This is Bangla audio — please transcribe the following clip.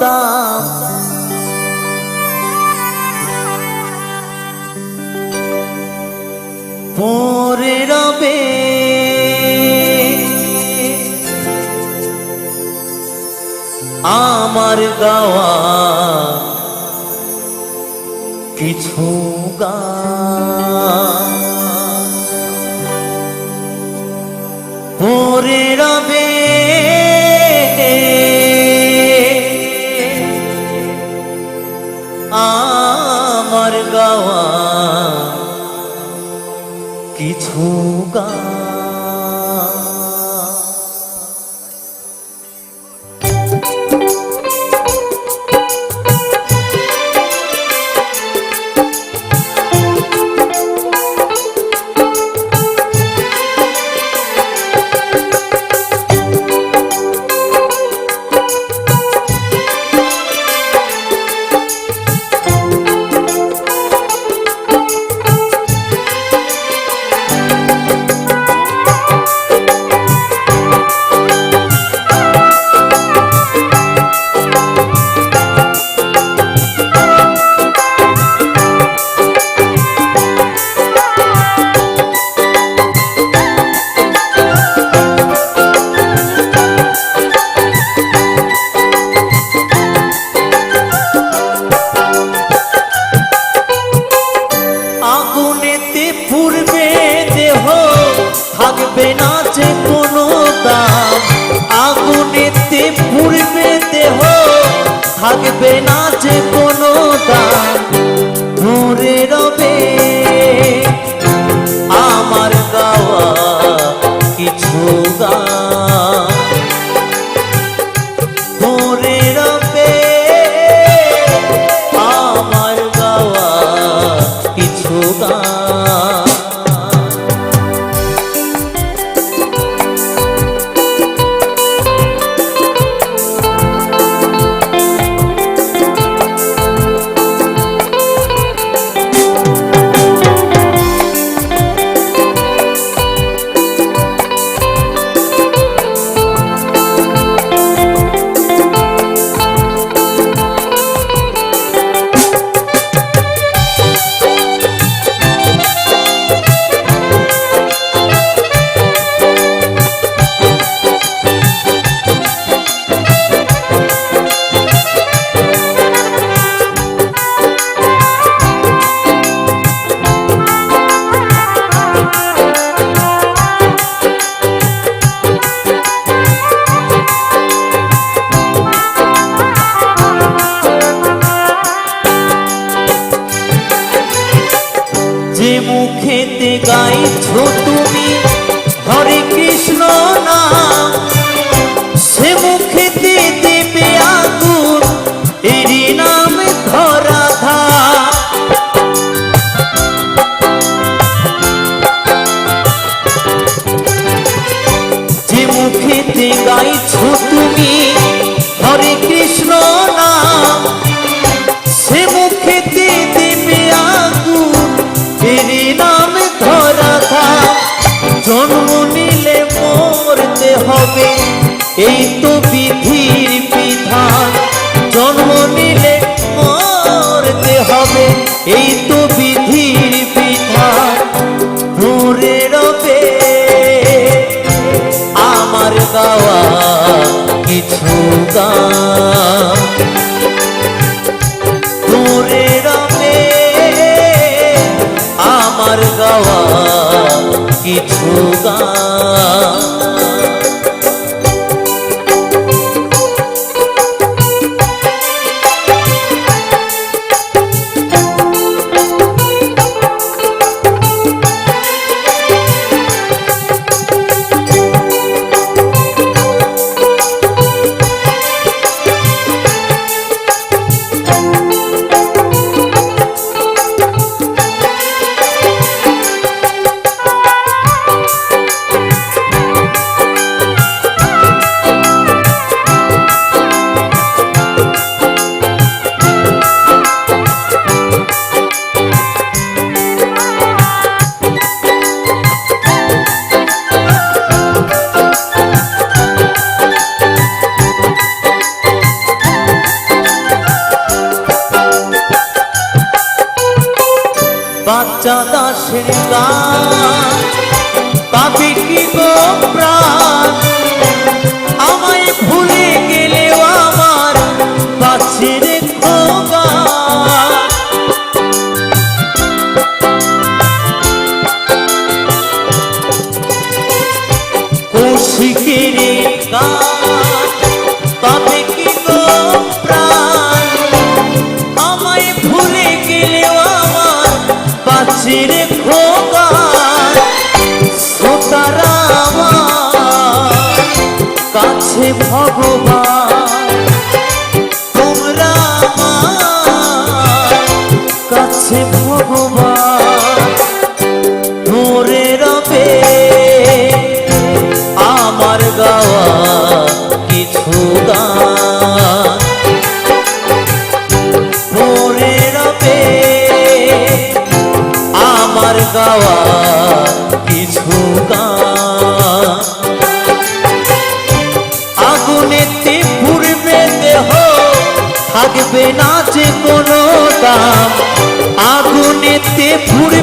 দাম পরে রবে আমার গাওয়া কিছু গান পরে রবে কিছু গান গাইছো তুমি এই তো বিধির বিধান দূরে রবে। আমার গাওয়া কিছু গান দূরে রবে। আমার গাওয়া কিছু গান দাসের গান পাবে কি গো প্রাণ? বাঁচে রেখো গান শ্রোতারা আমার কাছে ভগবান তোমরা কাছে ভগবান। গাওয়া কিছু গান আগুনেতে পুড়বে দেহ থাকবে না যে কোনো দাম আগুনেতে পুড়বে